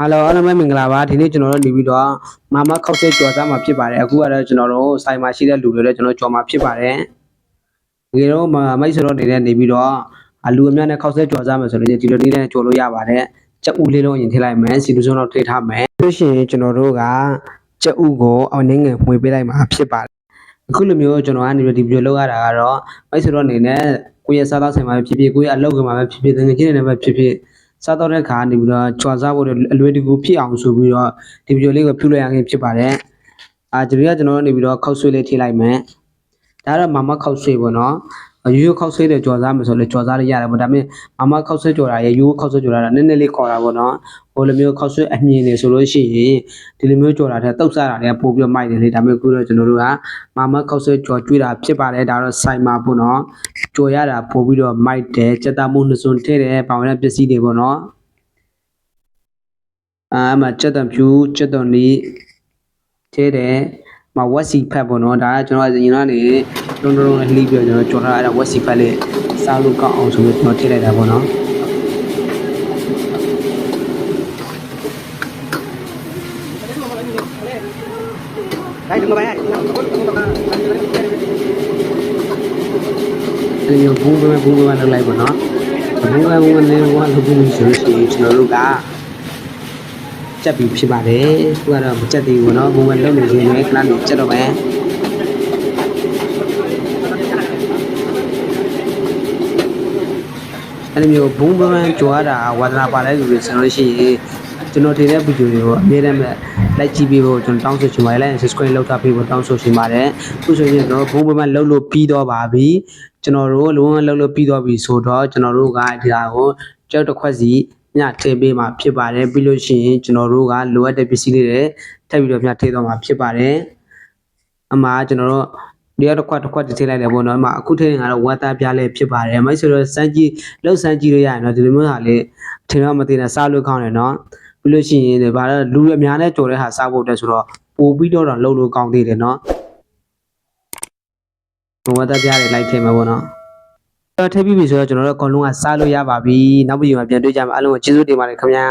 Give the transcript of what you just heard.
ဟယ်လိုအားလုံးပဲမင်္ဂလာပါဒီနေ့ကျွန်တော်တို့နေပြီးတော့မမခောက်ဆဲကြော်စားမှာဖြစ်ပါတယ်အခုကတော့ကျွန်တော်တို့စိုင်မှာရှိတဲ့လူတွေလည်းကျွန်တော်ကြော်မှာဖြစ်ပါတယ်ဒီတော့မမိတ်ဆွေတို့နေတဲ့နေပြီးတော့အလူအများနဲ့ခောက်ဆဲကြော်စားမယ်ဆိုလို့ဒီလိုနည်းနဲ့ကြော်လို့ရပါတယ်ကြက်ဥလေးလုံးရင်ထည့်လိုက်မယ်စီလူစုံတော့ထည့်ထားမယ်ပြီးရှင်ကျွန်တော်တို့ကကြက်ဥကိုအောင်နေငယ်မှွေပေးလိုက်မှာဖြစ်ပါတယ်အခုလိုမျိုးကျွန်တော်ကနေပြီးဒီဗီဒီယိုလောက်ရတာကတော့မိတ်ဆွေတို့အနေနဲ့ကိုယ့်ရဲ့စားသောက်ဆိုင်မှာဖြစ်ဖြစ်ကိုယ့်ရဲ့အလုပ်ကမှာပဲဖြစ်ဖြစ်တကယ်ချင်းနေမှာဖြစ်ဖြစ် စားတော့တဲ့ခါနေပြီးတော့ကြွာစားဖို့အလွယ်တကူဖြစ်အောင်ဆိုပြီးတော့ဒီဗီဒီယိုလေးကိုပြုလုပ်ရခြင်းဖြစ်ပါတယ်။အာဒီလိုကကျွန်တော်တို့နေပြီးတော့ခောက်ဆွေးလေးထိလိုက်မယ်။ ဒါကတော့မမခောက်ဆွေးပေါ့နော်။ရိုးရိုးခောက်ဆွေးတဲ့ကြွာစားမယ်ဆိုလဲကြွာစားလို့ရတယ်ပေါ့ဒါပေမဲ့မမခောက်ဆွေးကြွာတာရဲ့ရိုးရိုးခောက်ဆွေးကြွာတာနည်းနည်းလေးခေါ်တာပေါ့နော်။ဟိုလိုမျိုးခောက်ဆွေးအမြင်နေဆိုလို့ရှိရင်ဒီလိုမျိုးကြွာတာတဲ့တုတ်စားတာလည်းပို့ပြီးတော့မိုက်တယ်လေဒါပေမဲ့ခုတော့ကျွန်တော်တို့ကမမခောက်ဆွေးကြွာကျွေးတာဖြစ်ပါတယ်ဒါတော့စိုင်မှာပေါ့နော်။ကြွာရတာပို့ပြီးတော့မိုက်တယ်စက်တာမှုနှစ်စွန်းထဲတယ်ပေါင်ရပစ္စည်းတွေပေါ့နော်။အာအမစက်တံဖြူစက်တံနီထဲတယ် မဝက်စီဖက်ပေါ့နော်ဒါကကျွန်တော်အရင်ကနေတုံးတုံးလှီးပြီးတော့ကျွန်တော်ကြော်ထားအဲ့ဒါဝက်စီဖက်လေးစားလို့ကောင်းအောင်ဆိုပြီးကျွန်တော်ထည့်လိုက်တာပေါ့နော် Đây, đừng có bé. ဒီလိုဘူးပဲဘူးပဲလောက်လိုက်ပေါ့နော်ဘူးပဲဘူးပဲလေးဘူးလောက်ပြီးဆိုလို့ရှိရင်ကျွန်တော်တို့က ကြက်ပြီးဖြစ်ပါတယ်သူကတော့မကြက်သေးဘူးပေါ့နော်ဘူးပဲလောက်နေခြင်းနဲ့ခဏနေကြက်တော့မယ်အဲ့လိုမျိုးဘုံဘန်းကြွားတာဝါသနာပါတဲ့လူတွေဆိုလို့ရှိရင်ကျွန်တော်ထင်တဲ့ဗီဒီယိုတွေကိုအမြဲတမ်းလိုက်ကြည့်ပေးဖို့ကျွန်တော်တောင်းဆိုချင်ပါတယ် like and subscribe လုပ်ထားပေးဖို့တောင်းဆိုချင်ပါတယ်အခုဆိုရင်ကျွန်တော်ဘုံဘန်းလှုပ်လို့ပြီးတော့ပါပြီကျွန်တော်တို့လုံးဝလှုပ်လို့ပြီးတော့ပြီဆိုတော့ကျွန်တော်တို့ကဒီဟာကိုကြောက်တစ်ခွက်စီ ညထည့်ပေးမှာဖြစ်ပါတယ်ပြီးလို့ရှိရင်ကျွန်တော်တို့ကလိုအပ်တဲ့ပစ္စည်းလေးတွေထပ်ပြီးတော့ညထည့်တော့မှာဖြစ်ပါတယ်အမှကျွန်တော်တို့ဒီတော့တစ်ခွက်တစ်ခွက်တစ်ထည့်လိုက်တယ်ပေါ့နော်အမှအခုထည့်ရင်ကတော့ဝတ်သားပြားလေးဖြစ်ပါတယ်မိုက်ဆိုတော့စမ်းကြည့်လှုပ်စမ်းကြည့်လို့ရရင်တော့ဒီလိုမျိုးဟာလေးထင်တော့မသိနဲ့စားလို့ကောင်းတယ်နော်ပြီးလို့ရှိရင်ဒီဘာလဲလူအများနဲ့ကြော်တဲ့ဟာစားဖို့တက်ဆိုတော့ပို့ပြီးတော့တော့လှုပ်လို့ကောင်းသေးတယ်နော်ဝတ်သားပြားလေးလိုက်ထည့်မှာပေါ့နော် တော့ထည့်ပြီးပြီဆိုတော့ကျွန်တော်တို့အကုန်လုံးကစားလို့ရပါပြီနောက်ပြီးမှပြန်တွေ့ကြမှာအားလုံးကိုကျေးဇူးတင်ပါတယ်ခင်ဗျာ